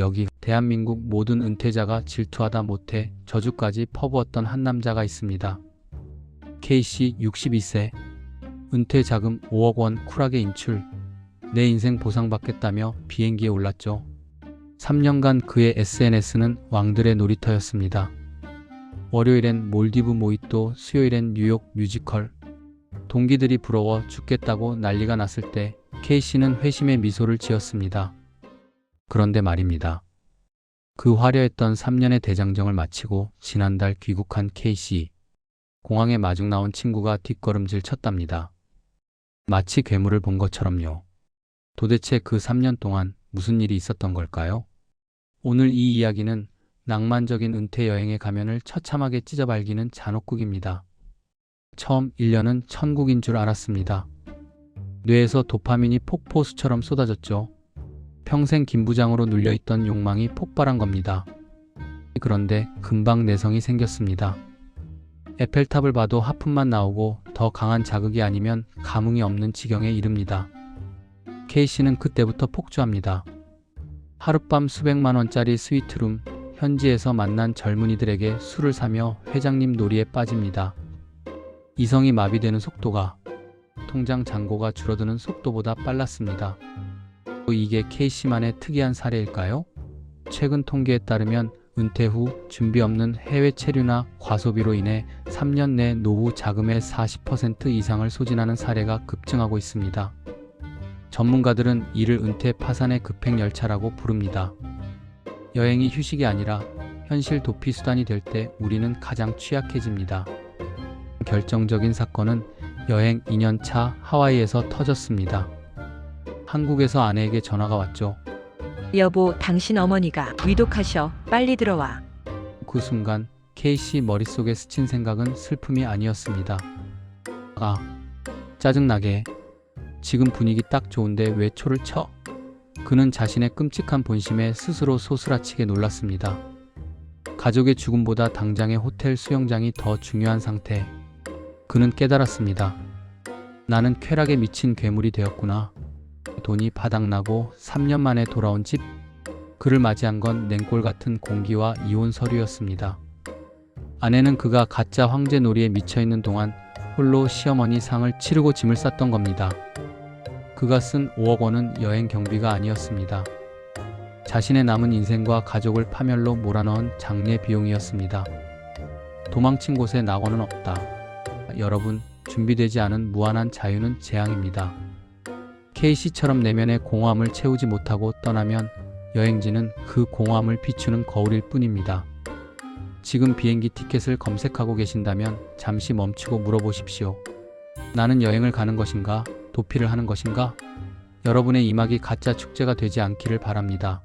여기 대한민국 모든 은퇴자가 질투하다 못해 저주까지 퍼부었던 한 남자가 있습니다. K씨 62세. 은퇴 자금 5억 원 쿨하게 인출. 내 인생 보상받겠다며 비행기에 올랐죠. 3년간 그의 SNS는 왕들의 놀이터였습니다. 월요일엔 몰디브 모히또, 수요일엔 뉴욕 뮤지컬. 동기들이 부러워 죽겠다고 난리가 났을 때 K씨는 회심의 미소를 지었습니다. 그런데 말입니다. 그 화려했던 3년의 대장정을 마치고 지난달 귀국한 K씨. 공항에 마중 나온 친구가 뒷걸음질 쳤답니다. 마치 괴물을 본 것처럼요. 도대체 그 3년 동안 무슨 일이 있었던 걸까요? 오늘 이 이야기는 낭만적인 은퇴 여행의 가면을 처참하게 찢어 발기는 잔혹극입니다. 처음 1년은 천국인 줄 알았습니다. 뇌에서 도파민이 폭포수처럼 쏟아졌죠. 평생 김부장으로 눌려있던 욕망이 폭발한 겁니다. 그런데 금방 내성이 생겼습니다. 에펠탑을 봐도 하품만 나오고 더 강한 자극이 아니면 감흥이 없는 지경에 이릅니다. K씨는 그때부터 폭주합니다. 하룻밤 수백만 원짜리 스위트룸, 현지에서 만난 젊은이들에게 술을 사며 회장님 놀이에 빠집니다. 이성이 마비되는 속도가 통장 잔고가 줄어드는 속도보다 빨랐습니다. 이게 K씨만의 특이한 사례일까요? 최근 통계에 따르면 은퇴 후 준비 없는 해외 체류나 과소비로 인해 3년 내 노후 자금의 40% 이상을 소진하는 사례가 급증하고 있습니다. 전문가들은 이를 은퇴 파산의 급행 열차라고 부릅니다. 여행이 휴식이 아니라 현실 도피 수단이 될 때 우리는 가장 취약해집니다. 결정적인 사건은 여행 2년차 하와이에서 터졌습니다. 한국에서 아내에게 전화가 왔죠. 여보, 당신 어머니가 위독하셔. 빨리 들어와. 그 순간 K씨 머릿속에 스친 생각은 슬픔이 아니었습니다. 아, 짜증나게. 지금 분위기 딱 좋은데 왜 초를 쳐? 그는 자신의 끔찍한 본심에 스스로 소스라치게 놀랐습니다. 가족의 죽음보다 당장의 호텔 수영장이 더 중요한 상태. 그는 깨달았습니다. 나는 쾌락에 미친 괴물이 되었구나. 돈이 바닥나고 3년 만에 돌아온 집. 그를 맞이한 건 냉골 같은 공기와 이혼 서류였습니다. 아내는 그가 가짜 황제 놀이에 미쳐 있는 동안 홀로 시어머니 상을 치르고 짐을 쌌던 겁니다. 그가 쓴 5억 원은 여행 경비가 아니었습니다. 자신의 남은 인생과 가족을 파멸로 몰아넣은 장례 비용이었습니다. 도망친 곳에 낙원은 없다. 여러분, 준비되지 않은 무한한 자유는 재앙입니다. K씨처럼 내면의 공허함을 채우지 못하고 떠나면 여행지는 그 공허함을 비추는 거울일 뿐입니다. 지금 비행기 티켓을 검색하고 계신다면 잠시 멈추고 물어보십시오. 나는 여행을 가는 것인가? 도피를 하는 것인가? 여러분의 이막이 가짜 축제가 되지 않기를 바랍니다.